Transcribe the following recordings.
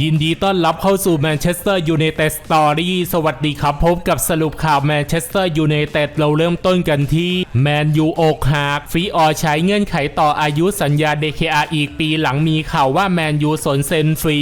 ยินดีต้อนรับเข้าสู่แมนเชสเตอร์ยูไนเต็ดสตอรี่สวัสดีครับ พบกับสรุปข่าวแมนเชสเตอร์ยูไนเต็ดเราเริ่มต้นกันที่แมนยูอกหักฟีออใช้เงื่อนไขต่ออายุสัญญา DKR อีกปีหลังมีข่าวว่าแมนยูสนเซ็นฟรี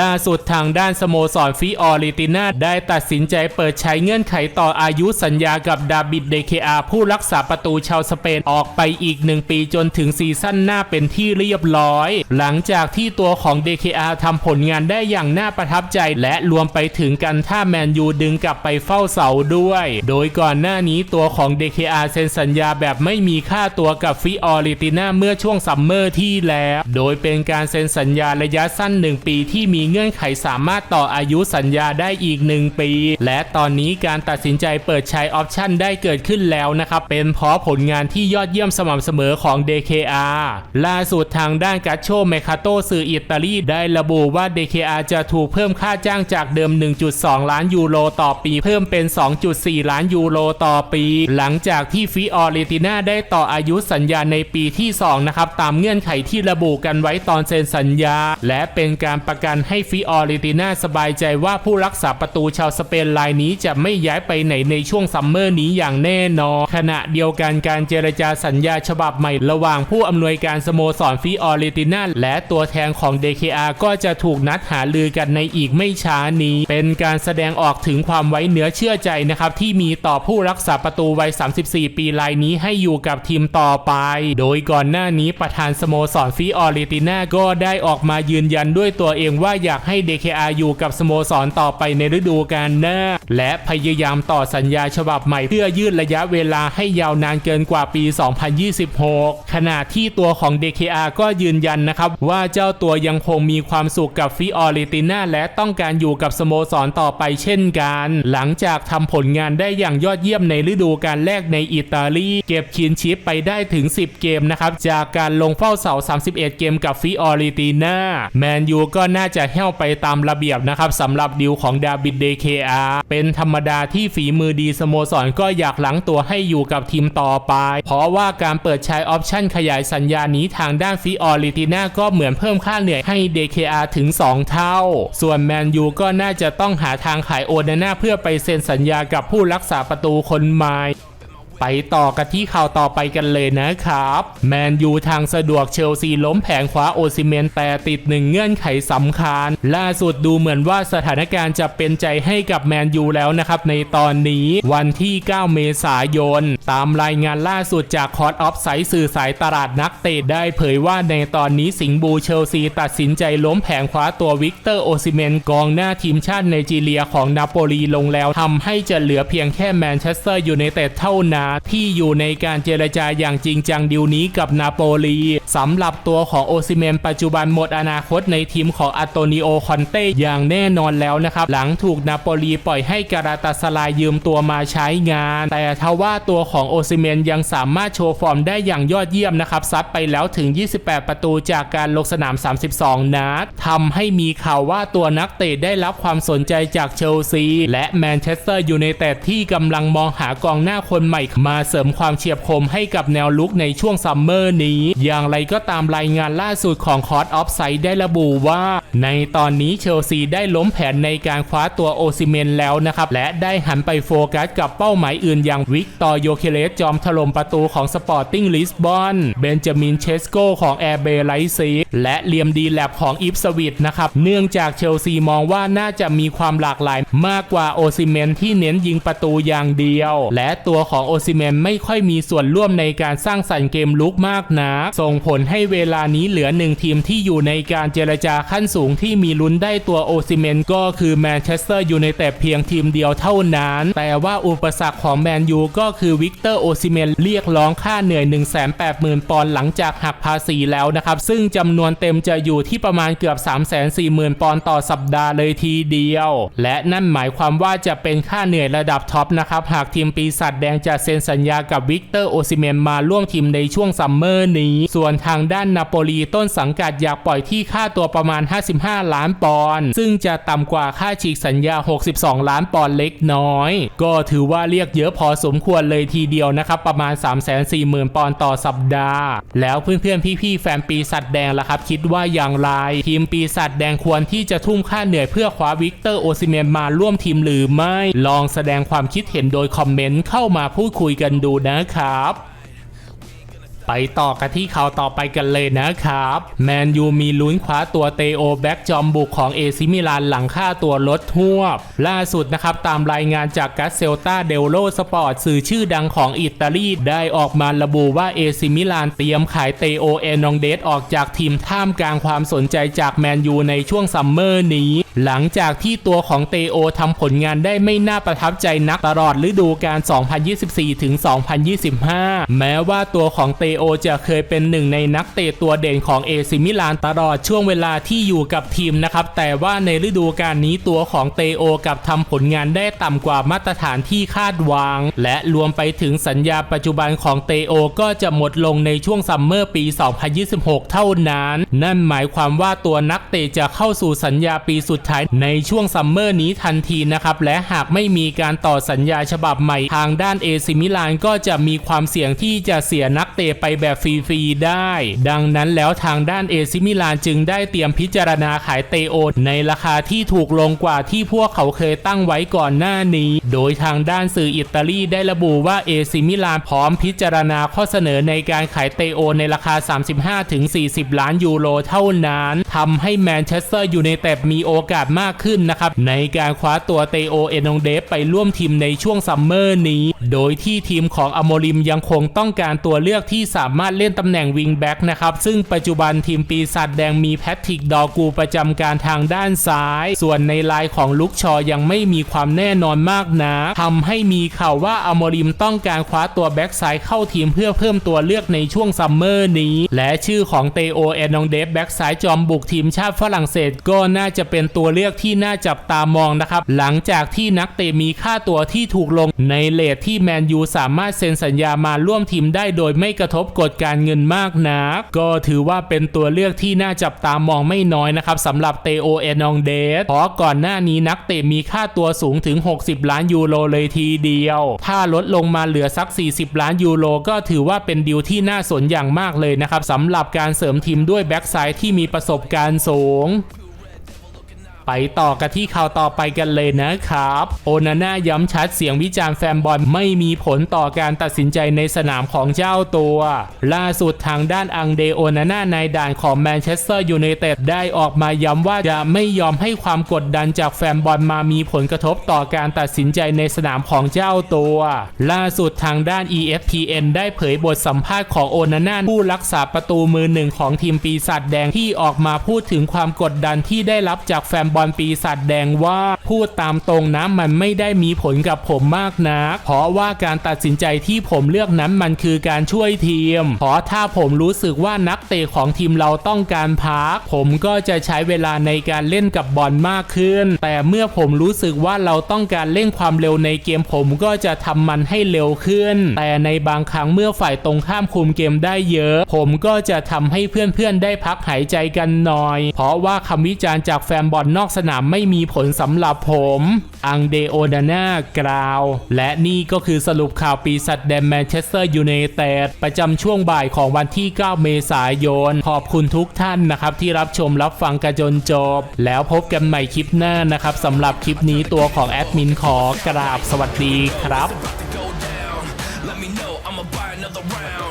ล่าสุดทางด้านสโมสรฟีออริตินาได้ตัดสินใจเปิดใช้เงื่อนไขต่ออายุสัญญากับดาบิด DKR ผู้รักษาประตูชาวสเปนออกไปอีกหนึ่งปีจนถึงซีซั่นหน้าเป็นที่เรียบร้อย หลังจากที่ตัวของ DKR ทำผลงานได้อย่างน่าประทับใจและรวมไปถึงกันถ้าแมนยูดึงกลับไปเฝ้าเสาด้วย โดยก่อนหน้านี้ตัวของ DKR เซ็นสัญญาแบบไม่มีค่าตัวกับฟิออริติน่าเมื่อช่วงซัมเมอร์ที่แล้ว โดยเป็นการเซ็นสัญญาระยะสั้น 1 ปีที่มีเงื่อนไขสามารถต่ออายุสัญญาได้อีก 1 ปี และตอนนี้การตัดสินใจเปิดใช้ออปชั่นได้เกิดขึ้นแล้วนะครับ เป็นเพราะผลงานที่ยอดเยี่ยมสม่ำเสมอของ DKR ล่าสุดทางด้านกัชโชเมคาโตสื่ออิตาลีได้ระบุว่า DKR จะถูกเพิ่มค่าจ้างจากเดิม 1.2 ล้านยูโรต่อปี เพิ่มเป็น 2.4 ล้านยูโรต่อปี หลังจากที่ฟิออริติน่าได้ต่ออายุสัญญาในปีที่2นะครับตามเงื่อนไขที่ระบุกันไว้ตอนเซ็นสัญญา และเป็นการประกันให้ฟิออริติน่าสบายใจว่าผู้รักษาประตูชาวสเปนรายนี้จะไม่ย้ายไปไหนในช่วงซัมเมอร์นี้อย่างแน่นอนขณะเดียวกันการเจรจาสัญญาฉบับใหม่ระหว่างผู้อำนวยการสโมสรฟิออริติน่าและตัวแทนของ DKR ก็จะถูกนัดหาลือกันในอีกไม่ช้านี้ เป็นการแสดงออกถึงความไว้เนื้อเชื่อใจนะครับ ที่มีต่อผู้รักษาประตูวัย 34 ปีรายนี้ให้อยู่กับทีมต่อไป โดยก่อนหน้านี้ประธานสโมสรฟิออริติน่าก็ได้ออกมายืนยันด้วยตัวเองว่าอยากให้ DKR อยู่กับสโมสรต่อไปในฤดูกาลหน้า และพยายามต่อสัญญาฉบับใหม่เพื่อยืดระยะเวลาให้ยาวนานเกินกว่าปี 2026 ขณะที่ตัวของ DKR ก็ยืนยันนะครับว่าเจ้าตัวยังคงมีความสุขกับฟิอออริติน่าและต้องการอยู่กับสโมสรต่อไปเช่นกัน หลังจากทำผลงานได้อย่างยอดเยี่ยมในฤดูกาลแรกในอิตาลีเก็บคินชิปไปได้ถึง 10 เกมนะครับ จากการลงเฝ้าเสา 31 เกมกับฟิออริติน่าแมนยูก็น่าจะแห้วไปตามระเบียบนะครับสำหรับดิวของดาบิดเดเคอาเป็นธรรมดาที่ฝีมือดีสโมสรก็อยากหลังตัวให้อยู่กับทีมต่อไป เพราะว่าการเปิดใช้ออปชั่นขยายสัญญานี้ทางด้านฟิออริติน่าก็เหมือนเพิ่มค่าเหนื่อยให้ DKR ถึง 2เท่า ส่วนแมนยูก็น่าจะต้องหาทางขายโอนาน่าเพื่อไปเซ็นสัญญากับผู้รักษาประตูคนใหม่ ไปต่อกันที่ข่าวต่อไปกันเลยนะครับ แมนยูทางสะดวกเชลซีล้มแผงคว้าโอซิเมนแต่ติดหนึ่งเงื่อนไขสำคัญ ล่าสุดดูเหมือนว่าสถานการณ์จะเป็นใจให้กับแมนยูแล้วนะครับในตอนนี้วันที่ 9 เมษายน ตามรายงานล่าสุดจากคอร์ดออฟไซต์สื่อสายตลาดนักเตะได้เผยว่าในตอนนี้สิงบูเชลซีตัดสินใจล้มแผงคว้าตัววิกเตอร์โอซิเมนกองหน้าทีมชาติไนจีเรียของนาโปลีลงแล้วทำให้จะเหลือเพียงแค่แมนเชสเตอร์ยูไนเต็ดเท่านั้นที่อยู่ในการเจรจาอย่างจริงจังดิวนี้กับนาโปลีสำหรับตัวของโอซิเมนปัจจุบันหมดอนาคตในทีมของอัตโตนิโอคอนเต้อย่างแน่นอนแล้วนะครับ หลังถูกนาโปลีปล่อยให้การาตาสลายยืมตัวมาใช้งาน แต่ทว่าตัวของโอซิเมนยังสามารถโชว์ฟอร์มได้อย่างยอดเยี่ยมนะครับซัดไปแล้วถึง 28 ประตูจากการลงสนาม 32 นัดทำให้มีข่าวว่าตัวนักเตะได้รับความสนใจจากเชลซีและแมนเชสเตอร์ยูไนเต็ดที่กำลังมองหากองหน้าคนใหม่มาเสริมความเฉียบคมให้กับแนวลุกในช่วงซัมเมอร์นี้ อย่างไรก็ตามรายงานล่าสุดของคอร์ดออฟไซด์ได้ระบุว่า ในตอนนี้เชลซีได้ล้มแผนในการคว้าตัวโอซิเมนแล้วนะครับ และได้หันไปโฟกัสกับเป้าหมายอื่นอย่างวิกตอร์โยเคเลสจอมถล่มประตูของสปอร์ติ้งลิสบอนเบนจามินเชสโกของแอร์เบไลซีและเลียมดีแลบของอิฟสวิตนะครับเนื่องจากเชลซีมองว่าน่าจะมีความหลากหลายมากกว่าโอซิเมนที่เน้นยิงประตูอย่างเดียว และตัวของโอซซิเมนไม่ค่อยมีส่วนร่วมในการสร้างสรรค์เกมลุกมากนะส่งผลให้เวลานี้เหลือหนึ่งทีมที่อยู่ในการเจรจาขั้นสูงที่มีลุ้นได้ตัวโอซิเมนก็คือแมนเชสเตอร์ยูไนเต็ดเพียงทีมเดียวเท่านั้น แต่ว่าอุปสรรคของแมนยูก็คือวิกเตอร์โอซิเมนเรียกร้องค่าเหนื่อย 180,000 ปอนด์หลังจากหักภาษีแล้วนะครับ ซึ่งจำนวนเต็มจะอยู่ที่ประมาณเกือบ 340,000 ปอนด์ต่อสัปดาห์เลยทีเดียว และนั่นหมายความว่าจะเป็นค่าเหนื่อยระดับท็อปนะครับ หากทีมปีศาจแดงจะเซ็นนสัญญากับวิกเตอร์โอซิเมนมาร่วมทีมในช่วงซัมเมอร์นี้ ส่วนทางด้านนาโปลีต้นสังกัดอยากปล่อยที่ค่าตัวประมาณ 55 ล้านปอนด์ซึ่งจะต่ำกว่าค่าฉีกสัญญา 62 ล้านปอนด์เล็กน้อย ก็ถือว่าเรียกเยอะพอสมควรเลยทีเดียวนะครับ ประมาณ 340,000 ปอนด์ต่อสัปดาห์ แล้วเพื่อนๆ พี่ๆ แฟนปีศาจแดงล่ะครับ คิดว่าอย่างไร ทีมปีศาจแดงควรที่จะทุ่มค่าเหนื่อยเพื่อคว้าวิกเตอร์โอซิเมนมาร่วมทีมหรือไม่ ลองแสดงความคิดเห็นโดยคอมเมนต์เข้ามาพูดคุยกันดูนะครับ ไปต่อกันที่ข่าวต่อไปกันเลยนะครับ แมนยูมีลุ้นคว้าตัวเตโอแบ็กจอมบุกของเอซิมิลานหลังค่าตัวลดหวล่าสุดนะครับ ตามรายงานจากกัสเซลตาเดลโลสปอร์ตสื่อชื่อดังของอิตาลีได้ออกมาระบุว่าเอซิมิลานเตรียมขายเตโอเอนองเดสออกจากทีมท่ามกลางความสนใจจากแมนยูในช่วงซัมเมอร์นี้หลังจากที่ตัวของเตโอทำผลงานได้ไม่น่าประทับใจนักตลอดฤดูกาล2024-2025 แม้ว่าตัวของเตโอจะเคยเป็นหนึ่งในนักเตะตัวเด่นของเอซิมิลานตลอดช่วงเวลาที่อยู่กับทีมนะครับ แต่ว่าในฤดูกาลนี้ตัวของเตโอกับทำผลงานได้ต่ำกว่ามาตรฐานที่คาดหวังและรวมไปถึงสัญญาปัจจุบันของเตโอก็จะหมดลงในช่วงซัมเมอร์ปี 2026 เท่านั้น นั่นหมายความว่าตัวนักเตะจะเข้าสู่สัญญาปีสุดท้ายในช่วงซัมเมอร์นี้ทันทีนะครับ และหากไม่มีการต่อสัญญาฉบับใหม่ทางด้านเอซิมิลานก็จะมีความเสี่ยงที่จะเสียนักเตะไปแบบฟรีๆได้ ดังนั้นแล้วทางด้านเอซิมิลานจึงได้เตรียมพิจารณาขายเตโอในราคาที่ถูกลงกว่าที่พวกเขาเคยตั้งไว้ก่อนหน้านี้ โดยทางด้านสื่ออิตาลีได้ระบุว่าเอซิมิลานพร้อมพิจารณาข้อเสนอในการขายเตโอในราคา 35-40 ล้านยูโรเท่านั้นทำให้แมนเชสเตอร์ยูไนเต็ดมีโอกาสมากขึ้นนะครับ ในการคว้าตัวเตโอเอนองเดฟไปร่วมทีมในช่วงซัมเมอร์นี้ โดยที่ทีมของอโมริมยังคงต้องการตัวเลือกที่สามารถเล่นตำแหน่งวิงแบ็กนะครับ ซึ่งปัจจุบันทีมปีศาจแดงมีแพทริกดอกูประจำการทางด้านซ้าย ส่วนในลายของลุกชอยังไม่มีความแน่นอนมากนะทำให้มีข่าวว่าอมริมต้องการคว้าตัวแบ็กซ้ายเข้าทีมเพื่อเพิ่มตัวเลือกในช่วงซัมเมอร์นี้ และชื่อของเตโอเอนองเดฟแบ็กซ้ายจอมบุกทีมชาติฝรั่งเศสก็น่าจะเป็นตัวเลือกที่น่าจับตามองนะครับ หลังจากที่นักเตะมีค่าตัวที่ถูกลงในเลทที่แมนยูสามารถเซ็นสัญญามาร่วมทีมได้โดยไม่กระทบกฎการเงินมากนัก ก็ถือว่าเป็นตัวเลือกที่น่าจับตามองไม่น้อยนะครับสำหรับเตโอเอนองเดสเพราะก่อนหน้านี้นักเตะมีค่าตัวสูงถึง 60 ล้านยูโรเลยทีเดียว ถ้าลดลงมาเหลือสัก 40 ล้านยูโรก็ถือว่าเป็นดีลที่น่าสนอย่างมากเลยนะครับสำหรับการเสริมทีมด้วยแบ็กไซด์ที่มีประสบการณ์สูง ไปต่อกันที่ข่าวต่อไปกันเลยนะครับ โอนาน่าย้ำชัดเสียงวิจารณ์แฟนบอลไม่มีผลต่อการตัดสินใจในสนามของเจ้าตัว ล่าสุดทางด้านอังเดโอนาน่าในด่านของแมนเชสเตอร์ยูไนเต็ดได้ออกมาย้ำว่าจะไม่ยอมให้ความกดดันจากแฟนบอลมามีผลกระทบต่อการตัดสินใจในสนามของเจ้าตัว ล่าสุดทางด้าน ESPN ได้เผยบทสัมภาษณ์ของโอนาน่าผู้รักษาประตูมือหนึ่งของทีมปีศาจแดงที่ออกมาพูดถึงความกดดันที่ได้รับจากแฟนบอลอลปีศาจแดงว่าพูดตามตรงนะมันไม่ได้มีผลกับผมมากนะเพราะว่าการตัดสินใจที่ผมเลือกนั้นมันคือการช่วยทีมเพราะถ้าผมรู้สึกว่านักเตะของทีมเราต้องการพัก ผมก็จะใช้เวลาในการเล่นกับบอลมากขึ้น แต่เมื่อผมรู้สึกว่าเราต้องการเล่นความเร็วในเกมผมก็จะทำมันให้เร็วขึ้น แต่ในบางครั้งเมื่อฝ่ายตรงข้ามคุมเกมได้เยอะ ผมก็จะทำให้เพื่อนๆได้พักหายใจกันหน่อย เพราะว่าคำวิจารณ์จากแฟนบอลนอกสนามไม่มีผลสำหรับผม อังเดโอดาน่ากล่าว และนี่ก็คือสรุปข่าวปีศาจแดนแมนเชสเตอร์ยูไนเต็ดประจำช่วงบ่ายของวันที่ 9 เมษายน ขอบคุณทุกท่านนะครับ ที่รับชมรับฟังกันจนจบ แล้วพบกันใหม่คลิปหน้านะครับสำหรับคลิปนี้ตัวของแอดมินขอกราบสวัสดีครับ Let me know, I'ma buy another round.